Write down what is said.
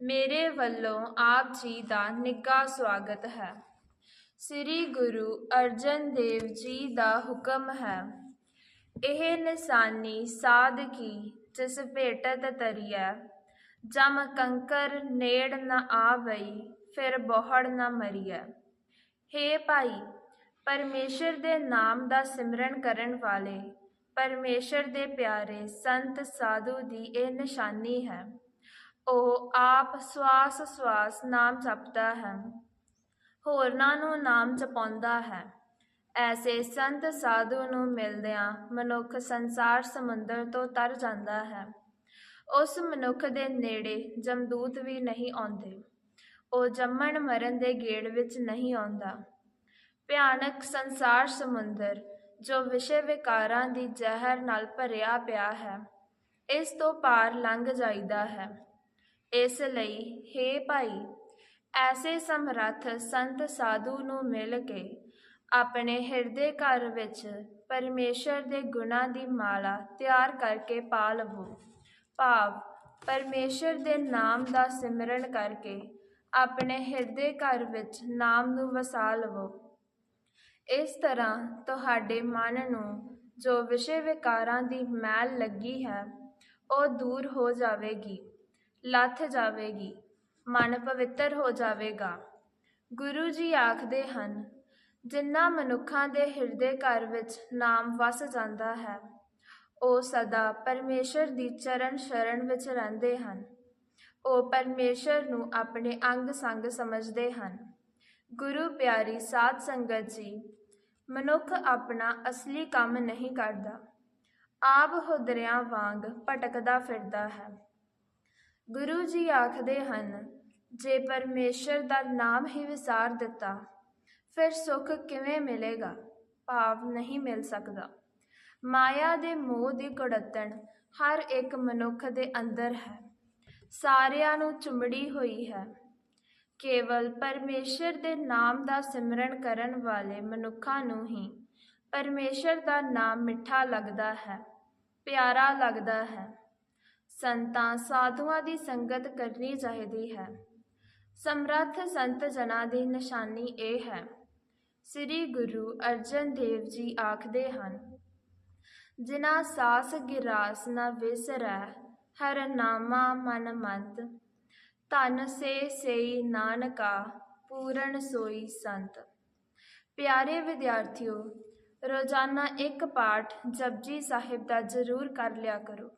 ਮੇਰੇ ਵੱਲੋਂ ਆਪ ਜੀ ਦਾ ਨਿੱਘਾ ਸਵਾਗਤ ਹੈ। ਸ੍ਰੀ ਗੁਰੂ ਅਰਜਨ ਦੇਵ ਜੀ ਦਾ ਹੁਕਮ ਹੈ। ਇਹ ਨਿਸ਼ਾਨੀ ਸਾਧਕੀ ਜਿਸ ਭੇਟਤ ਤਰੀਐ, ਜਮ ਕੰਕਰ ਨੇੜ ਨ ਆਵਈ, ਫਿਰ ਬੋਹੜ ਨ ਮਰੀਐ। ਹੇ ਭਾਈ, ਪਰਮੇਸ਼ਰ ਦੇ ਨਾਮ ਦਾ ਸਿਮਰਨ ਕਰਨ ਵਾਲੇ, ਪਰਮੇਸ਼ਰ ਦੇ ਪਿਆਰੇ ਸੰਤ ਸਾਧੂ ਦੀ ਇਹ ਨਿਸ਼ਾਨੀ ਹੈ। ਉਹ ਆਪ ਸਵਾਸ ਸਵਾਸ ਨਾਮ ਜਪਦਾ ਹੈ। ਹੋਰਨਾਂ ਨੂੰ ਨਾਮ ਜਪਾਉਂਦਾ ਹੈ। ਐਸੇ ਸੰਤ ਸਾਧੂ ਨੂੰ ਮਿਲਦਿਆਂ ਮਨੁੱਖ ਸੰਸਾਰ ਸਮੁੰਦਰ ਤੋਂ ਤਰ ਜਾਂਦਾ ਹੈ। ਉਸ ਮਨੁੱਖ ਦੇ ਨੇੜੇ ਜਮਦੂਤ ਵੀ ਨਹੀਂ ਆਉਂਦੇ। ਉਹ ਜੰਮਣ ਮਰਨ ਦੇ ਗੇੜ ਵਿੱਚ ਨਹੀਂ ਆਉਂਦਾ। ਭਿਆਨਕ ਸੰਸਾਰ ਸਮੁੰਦਰ, ਜੋ ਵਿਸ਼ੇ ਵਿਕਾਰਾਂ ਦੀ ਜ਼ਹਿਰ ਨਾਲ ਭਰਿਆ ਪਿਆ ਹੈ, ਇਸ ਤੋਂ ਪਾਰ ਲੰਘ ਜਾਈਦਾ ਹੈ। ਇਸ ਲਈ हे ਭਾਈ, ਐਸੇ ਸਮਰੱਥ ਸੰਤ ਸਾਧੂ ਨੂੰ ਮਿਲ ਕੇ ਆਪਣੇ ਹਿਰਦੇ ਘਰ ਵਿੱਚ ਪਰਮੇਸ਼ਰ ਦੇ ਗੁਣਾਂ ਦੀ ਮਾਲਾ ਤਿਆਰ ਕਰਕੇ ਪਾ ਲਵੋ। ਭਾਵ, ਪਰਮੇਸ਼ਰ ਦੇ ਨਾਮ ਦਾ ਸਿਮਰਨ ਕਰਕੇ ਆਪਣੇ ਹਿਰਦੇ ਘਰ ਵਿੱਚ ਨਾਮ ਨੂੰ ਵਸਾ ਲਵੋ। ਇਸ ਤਰ੍ਹਾਂ ਤੁਹਾਡੇ ਮਨ ਨੂੰ ਜੋ ਵਿਸ਼ੇ ਵਿਕਾਰਾਂ ਦੀ ਮੈਲ ਲੱਗੀ ਹੈ, ਉਹ ਦੂਰ ਹੋ ਜਾਵੇਗੀ। ਲੱਥ ਜਾਵੇਗੀ, ਮਨ ਪਵਿੱਤਰ ਹੋ ਜਾਵੇਗਾ। ਗੁਰੂ ਜੀ ਆਖਦੇ ਹਨ ਜਿਨ੍ਹਾਂ ਮਨੁੱਖਾਂ ਦੇ ਹਿਰਦੇ ਘਰ ਵਿੱਚ ਨਾਮ ਵਸ ਜਾਂਦਾ ਹੈ, ਉਹ ਸਦਾ ਪਰਮੇਸ਼ਰ ਦੀ ਚਰਨ ਸ਼ਰਨ ਵਿੱਚ ਰਹਿੰਦੇ ਹਨ। ਉਹ ਪਰਮੇਸ਼ਰ ਨੂੰ ਆਪਣੇ ਅੰਗ ਸੰਗ ਸਮਝਦੇ ਹਨ। ਗੁਰੂ ਪਿਆਰੀ ਸਾਧ ਸੰਗਤ ਜੀ, ਮਨੁੱਖ ਆਪਣਾ ਅਸਲੀ ਕੰਮ ਨਹੀਂ ਕਰਦਾ। ਆਪ ਹੁਦਰਿਆਂ ਵਾਂਗ ਭਟਕਦਾ ਫਿਰਦਾ ਹੈ। ਗੁਰੂ ਜੀ ਆਖਦੇ ਹਨ, ਜੇ ਪਰਮੇਸ਼ਰ ਦਾ ਨਾਮ ਹੀ ਵਿਸਾਰ ਦਿੱਤਾ, ਫਿਰ ਸੁੱਖ ਕਿਵੇਂ ਮਿਲੇਗਾ? ਭਾਵ ਨਹੀਂ ਮਿਲ ਸਕਦਾ। ਮਾਇਆ ਦੇ ਮੋਹ ਦੀ ਕੁੜੱਤਣ ਹਰ ਇੱਕ ਮਨੁੱਖ ਦੇ ਅੰਦਰ ਹੈ। ਸਾਰਿਆਂ ਨੂੰ ਚੁੰਮੜੀ ਹੋਈ ਹੈ। ਕੇਵਲ ਪਰਮੇਸ਼ਰ ਦੇ ਨਾਮ ਦਾ ਸਿਮਰਨ ਕਰਨ ਵਾਲੇ ਮਨੁੱਖਾਂ ਨੂੰ ਹੀ ਪਰਮੇਸ਼ਰ ਦਾ ਨਾਮ ਮਿੱਠਾ ਲੱਗਦਾ ਹੈ, ਪਿਆਰਾ ਲੱਗਦਾ ਹੈ। ਸੰਤਾਂ ਸਾਧੂਆਂ ਦੀ ਸੰਗਤ ਕਰਨੀ ਚਾਹੀਦੀ ਹੈ। ਸਮਰੱਥ ਸੰਤ ਜਨਾਂ ਦੀ ਨਿਸ਼ਾਨੀ ਇਹ ਹੈ। ਸ੍ਰੀ ਗੁਰੂ ਅਰਜਨ ਦੇਵ ਜੀ ਆਖਦੇ ਹਨ ਜਿਨਾ ਸਾਸ ਗਿਰਾਸ ਨਾ ਵਿਸਰੈ, ਹਰ ਨਾਮਾ ਮਨ ਮੰਤ। ਧਨ ਸੇ ਸੇਈ ਨਾਨਕਾ, ਪੂਰਨ ਸੋਈ ਸੰਤ। ਪਿਆਰੇ ਵਿਦਿਆਰਥੀਓ, ਰੋਜ਼ਾਨਾ ਇੱਕ ਪਾਠ ਜਪਜੀ ਸਾਹਿਬ ਦਾ ਜ਼ਰੂਰ ਕਰ ਲਿਆ ਕਰੋ।